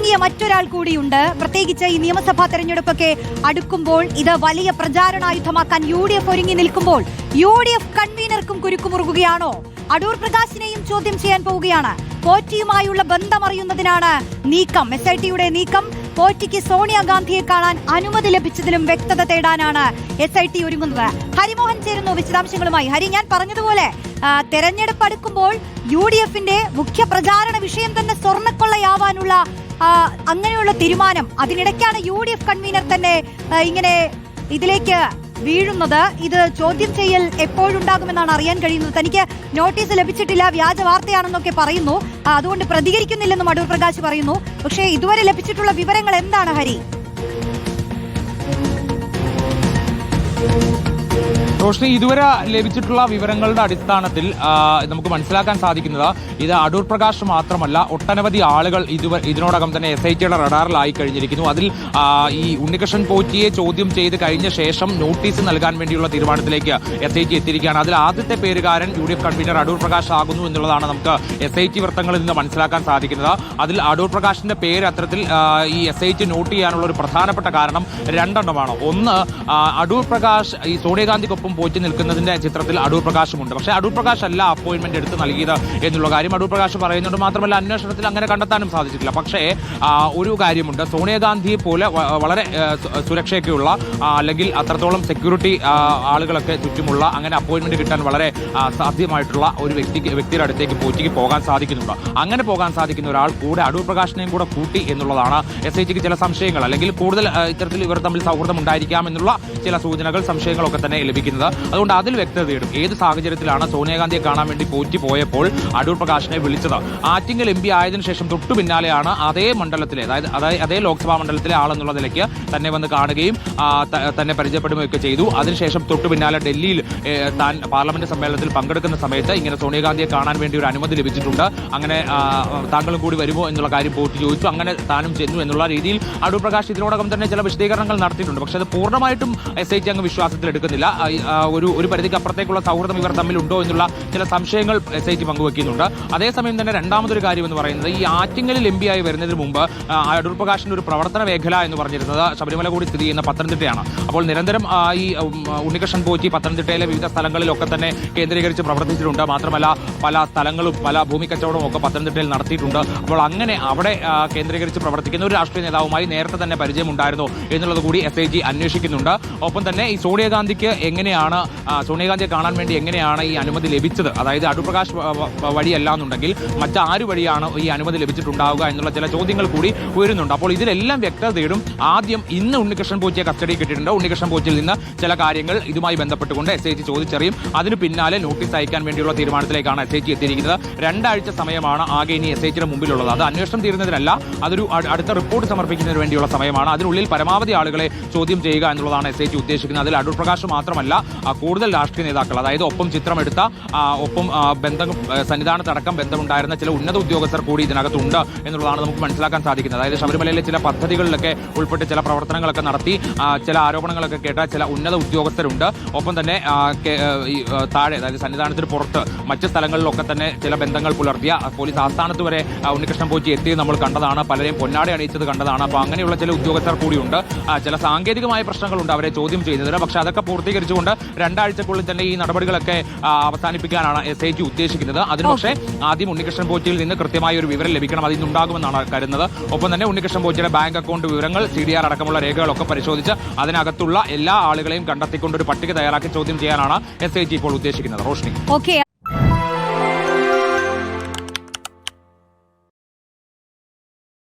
ഒരുങ്ങിയ മറ്റൊരാൾ കൂടിയുണ്ട്. പ്രത്യേകിച്ച് ഈ നിയമസഭാ തെരഞ്ഞെടുപ്പൊക്കെ അടുക്കുമ്പോൾ ഇത് വലിയ പ്രചാരണായുധമാക്കാൻ യു ഡി എഫ് ഒരുങ്ങി നിൽക്കുമ്പോൾ യു ഡി എഫ് കൺവീനർക്കും കുരുക്കുമുറുകുകയാണോ? അടൂർ പ്രകാശിനെയും ചോദ്യം ചെയ്യാൻ പോവുകയാണ്. പോറ്റിയുമായുള്ള ബന്ധമറിയുന്നതിനാണ് നീക്കം. എസ് ഐ ടിയുടെ നീക്കം. പോറ്റിക്ക് സോണിയാഗാന്ധിയെ കാണാൻ അനുമതി ലഭിച്ചതിലും വ്യക്തത തേടാനാണ് എസ് ഐ ടി ഒരുങ്ങുന്നത്. ഹരിമോഹൻ ചേരുന്നു വിശദാംശങ്ങളുമായി. ഹരി ഞാൻ പറഞ്ഞതുപോലെ തെരഞ്ഞെടുപ്പ് അടുക്കുമ്പോൾ യു ഡി എഫിന്റെ മുഖ്യ പ്രചാരണ വിഷയം തന്നെ സ്വർണക്കൊള്ളയാവാനുള്ള അങ്ങനെയുള്ള തീരുമാനം അതിനിടയ്ക്കാണ് യു ഡി എഫ് കൺവീനർ തന്നെ ഇങ്ങനെ ഇതിലേക്ക് വീഴുന്നത്. ഇത് ചോദ്യം ചെയ്യൽ എപ്പോഴുണ്ടാകുമെന്നാണ് അറിയാൻ കഴിയുന്നത്. തനിക്ക് നോട്ടീസ് ലഭിച്ചിട്ടില്ല വ്യാജ വാർത്തയാണെന്നൊക്കെ പറയുന്നു. അതുകൊണ്ട് പ്രതികരിക്കുന്നില്ലെന്നും അടൂർ പ്രകാശ് പറയുന്നു. പക്ഷേ ഇതുവരെ ലഭിച്ചിട്ടുള്ള വിവരങ്ങൾ എന്താണ് ഹരി? റോഷ്നി ഇതുവരെ ലഭിച്ചിട്ടുള്ള വിവരങ്ങളുടെ അടിസ്ഥാനത്തിൽ നമുക്ക് മനസ്സിലാക്കാൻ സാധിക്കുന്നത് ഇത് അടൂർ പ്രകാശ് മാത്രമല്ല ഒട്ടനവധി ആളുകൾ ഇതുവരെ ഇതിനോടകം തന്നെ എസ് ഐ ടിയുടെ റഡാറിലായി കഴിഞ്ഞിരിക്കുന്നു. അതിൽ ഈ ഉണ്ണികൃഷ്ണൻ പോറ്റിയെ ചോദ്യം ചെയ്ത് കഴിഞ്ഞ ശേഷം നോട്ടീസ് നൽകാൻ വേണ്ടിയുള്ള തീരുമാനത്തിലേക്ക് എസ് ഐ ടി എത്തിയിരിക്കുകയാണ്. അതിൽ ആദ്യത്തെ പേരുകാരൻ U D F convener Adoor Prakash ആകുന്നു എന്നുള്ളതാണ് നമുക്ക് എസ് ഐ ടി വൃത്തങ്ങളിൽ നിന്ന് മനസ്സിലാക്കാൻ സാധിക്കുന്നത്. അതിൽ അടൂർ പ്രകാശിന്റെ പേര് അത്തരത്തിൽ ഈ എസ് ഐ ടി നോട്ട് ചെയ്യാനുള്ള ഒരു പ്രധാനപ്പെട്ട കാരണം രണ്ടെണ്ണമാണ്. ഒന്ന് അടൂർ പ്രകാശ് ഈ സോണിയാഗാന്ധിക്കൊപ്പം പോറ്റി നിൽക്കുന്നതിന്റെ ചിത്രത്തിൽ അടൂർ പ്രകാശുമുണ്ട്. പക്ഷേ അടൂർ പ്രകാശ് അല്ല അപ്പോയിന്റ്മെന്റ് എടുത്ത് നൽകിയത് എന്നുള്ള കാര്യം അടൂർ പ്രകാശ് പറയുന്നുണ്ട്. മാത്രമല്ല അന്വേഷണത്തിൽ അങ്ങനെ കണ്ടെത്താനും സാധിച്ചിട്ടില്ല. പക്ഷേ ഒരു കാര്യമുണ്ട്. സോണിയാഗാന്ധിയെ പോലെ വളരെ സുരക്ഷയൊക്കെയുള്ള അല്ലെങ്കിൽ അത്രത്തോളം സെക്യൂരിറ്റി ആളുകളൊക്കെ ചുറ്റുമുള്ള അങ്ങനെ അപ്പോയിന്റ്മെന്റ് കിട്ടാൻ വളരെ സാധ്യമായിട്ടുള്ള ഒരു വ്യക്തിക്ക് വ്യക്തിയുടെ അടുത്തേക്ക് പോറ്റിക്ക് പോകാൻ സാധിക്കുന്നുണ്ട്. അങ്ങനെ പോകാൻ സാധിക്കുന്ന ഒരാൾ കൂടെ അടൂർ പ്രകാശിനെയും കൂടെ കൂട്ടി എന്നുള്ളതാണ് എസ് ഐ ചില സംശയങ്ങൾ. അല്ലെങ്കിൽ കൂടുതൽ ഇത്തരത്തിൽ ഇവർ തമ്മിൽ സൗഹൃദം ഉണ്ടായിരിക്കാം എന്നുള്ള ചില സൂചനകൾ സംശയങ്ങളൊക്കെ തന്നെ ലഭിക്കുന്നത് അതുകൊണ്ട് അതിൽ വ്യക്തത തേടും ഏത് സാഹചര്യത്തിലാണ് സോണിയാഗാന്ധിയെ കാണാൻ വേണ്ടി പോറ്റി പോയപ്പോൾ അടൂർ പ്രകാശിനെ വിളിച്ചത്. ആറ്റിങ്ങൽ എം പി ആയതിനു ശേഷം തൊട്ടു പിന്നാലെയാണ് അതേ മണ്ഡലത്തിലെ അതായത് അതേ ലോക്സഭാ മണ്ഡലത്തിലെ ആളെന്നുള്ള നിലയ്ക്ക് തന്നെ വന്ന് കാണുകയും തന്നെ പരിചയപ്പെടുകയൊക്കെ ചെയ്തു. അതിനുശേഷം തൊട്ടു പിന്നാലെ ഡൽഹിയിൽ താൻ പാർലമെന്റ് സമ്മേളനത്തിൽ പങ്കെടുക്കുന്ന സമയത്ത് ഇങ്ങനെ സോണിയാഗാന്ധിയെ കാണാൻ വേണ്ടി ഒരു അനുമതി ലഭിച്ചിട്ടുണ്ട്. അങ്ങനെ താങ്കളും കൂടി വരുമോ എന്നുള്ള കാര്യം പോയിട്ട് ചോദിച്ചു. അങ്ങനെ താനും ചെന്നു എന്നുള്ള രീതിയിൽ അടൂർ പ്രകാശ് ഇതിനോടകം തന്നെ ചില വിശദീകരണങ്ങൾ നടത്തിയിട്ടുണ്ട്. പക്ഷേ അത് പൂർണമായിട്ടും എസ് ഐ ടി അങ്ങ് വിശ്വാസത്തിൽ എടുക്കുന്നില്ല. ഒരു ഒരു പരിധിക്ക് അപ്പുറത്തേക്കുള്ള സൗഹൃദം ഇവർ തമ്മിലുണ്ടോ എന്നുള്ള ചില സംശയങ്ങൾ എസ് ഐ ടി പങ്കുവെക്കുന്നുണ്ട്. അതേസമയം തന്നെ രണ്ടാമതൊരു കാര്യം എന്ന് പറയുന്നത് ഈ ആറ്റിങ്ങലിൽ എം ആയി വരുന്നതിന് മുമ്പ് അടൂർ പ്രകാശിന്റെ ഒരു പ്രവർത്തന മേഖല എന്ന് പറഞ്ഞിരുന്നത് ശബരിമല കൂടി സ്ഥിതി ചെയ്യുന്ന പത്തനംതിട്ടയാണ്. അപ്പോൾ നിരന്തരം ഈ ഉണ്ണികൃഷ്ണൻ പോറ്റി പത്തനംതിട്ടയിലെ വിവിധ സ്ഥലങ്ങളിലൊക്കെ തന്നെ കേന്ദ്രീകരിച്ച് പ്രവർത്തിച്ചിട്ടുണ്ട്. മാത്രമല്ല പല സ്ഥലങ്ങളും പല ഭൂമി കച്ചവടവും ഒക്കെ പത്തനംതിട്ടയിൽ നടത്തിയിട്ടുണ്ട്. അപ്പോൾ അങ്ങനെ അവിടെ കേന്ദ്രീകരിച്ച് പ്രവർത്തിക്കുന്ന ഒരു രാഷ്ട്രീയ നേതാവുമായി നേരത്തെ തന്നെ പരിചയമുണ്ടായിരുന്നു എന്നുള്ളത് കൂടി എസ് ഐ ജി അന്വേഷിക്കുന്നുണ്ട്. ഒപ്പം തന്നെ ഈ സോണിയാഗാന്ധിക്ക് എങ്ങനെയാണ് ആ, സോണിയാഗാന്ധിയെ കാണാൻ വേണ്ടി എങ്ങനെയാണ് ഈ അനുമതി ലഭിച്ചത്? അതായത് അടുപ്രകാശ് വഴിയല്ല എന്നുണ്ടെങ്കിൽ മറ്റാരു വഴിയാണ് ഈ അനുമതി ലഭിച്ചിട്ടുണ്ടാവുക എന്നുള്ള ചില ചോദ്യങ്ങൾ കൂടി ഉയരുന്നുണ്ട്. അപ്പോൾ ഇതിലെല്ലാം വ്യക്തത തേടും ആദ്യം ഇന്ന് ഉണ്ണികൃഷ്ണൻ പൂച്ചയെ കസ്റ്റഡി കിട്ടിയിട്ടുണ്ട്. ഉണ്ണികൃഷ്ണൻ പൂച്ചയിൽ നിന്ന് ചില കാര്യങ്ങൾ ഇതുമായി ബന്ധപ്പെട്ടുകൊണ്ട് എസ് ഐ ടി ചോദിച്ചറിയും. അതിന് പിന്നാലെ നോട്ടീസ് അയക്കാൻ വേണ്ടിയുള്ള തീരുമാനത്തിലേക്കാണ് എസ് ഐ എത്തിയിരിക്കുന്നത്. രണ്ടാഴ്ച സമയമാണ് ആകെ ഇനി എസ് ഐ മുമ്പിലുള്ളത്. അത് അന്വേഷണം തീരുന്നതിനല്ല അതൊരു അടുത്ത റിപ്പോർട്ട് സമർപ്പിക്കുന്നതിന് വേണ്ടിയുള്ള സമയമാണ്. അതിനുള്ളിൽ പരമാവധി ആളുകളെ ചോദ്യം ചെയ്യുക എന്നുള്ളതാണ് എസ് ഐ ടി ഉദ്ദേശിക്കുന്നത്. അതിൽ അടൂർ പ്രകാശ് മാത്രമല്ല കൂടുതൽ രാഷ്ട്രീയ നേതാക്കൾ അതായത് ഒപ്പം ചിത്രമെടുത്ത ഒപ്പം ബന്ധം സന്നിധാനത്തടക്കം ബന്ധമുണ്ടായിരുന്ന ചില ഉന്നത ഉദ്യോഗസ്ഥർ കൂടി ഇതിനകത്തുണ്ട് എന്നുള്ളതാണ് നമുക്ക് മനസ്സിലാക്കാൻ സാധിക്കുന്നത്. അതായത് ശബരിമലയിലെ ചില പദ്ധതികളിലൊക്കെ ഉൾപ്പെട്ട് ചില പ്രവർത്തനങ്ങളൊക്കെ നടത്തി ചില ആരോപണങ്ങളൊക്കെ കേട്ട ചില ഉന്നത ഉദ്യോഗസ്ഥരുണ്ട്. ഒപ്പം തന്നെ താഴെ അതായത് സന്നിധാനത്തിന് പുറത്ത് മറ്റ് സ്ഥലങ്ങളിലൊക്കെ തന്നെ ചില ബന്ധങ്ങൾ പുലർത്തിയ പോലീസ് ആസ്ഥാനത്ത് വരെ ഉണ്ണികൃഷ്ണൻ പോച്ചി എത്തി നമ്മൾ കണ്ടതാണ്. പലരെയും പൊന്നാടി അണിയിച്ചത് കണ്ടതാണ്. അപ്പോൾ അങ്ങനെയുള്ള ചില ഉദ്യോഗസ്ഥർ കൂടിയുണ്ട്. ചില സാങ്കേതികമായ പ്രശ്നങ്ങളുണ്ട് അവരെ ചോദ്യം ചെയ്യുന്നതിന്. പക്ഷേ അതൊക്കെ പൂർത്തീകരിച്ചുകൊണ്ട് രണ്ടാഴ്ചക്കുള്ളിൽ തന്നെ ഈ നടപടികളൊക്കെ അവസാനിപ്പിക്കാനാണ് എസ് ഐ ടി ഉദ്ദേശിക്കുന്നത്. അതിന് പക്ഷേ ആദ്യം ഉണ്ണികൃഷ്ണൻ പോറ്റിയിൽ നിന്ന് കൃത്യമായ ഒരു വിവരം ലഭിക്കണം. അതിൽ നിന്നുണ്ടാകുമെന്നാണ് കരുതുന്നത്. ഒപ്പം തന്നെ ഉണ്ണികൃഷ്ണൻ പോറ്റിയുടെ ബാങ്ക് അക്കൗണ്ട് വിവരങ്ങൾ സി ഡി ആർ അടക്കമുള്ള രേഖകളൊക്കെ പരിശോധിച്ച് അതിനകത്തുള്ള എല്ലാ ആളുകളെയും കണ്ടെത്തിക്കൊണ്ട് ഒരു പട്ടിക തയ്യാറാക്കി ചോദ്യം ചെയ്യാനാണ് എസ് ഐ ടി ഇപ്പോൾ ഉദ്ദേശിക്കുന്നത്. റോഷ്നി. ഓക്കെ.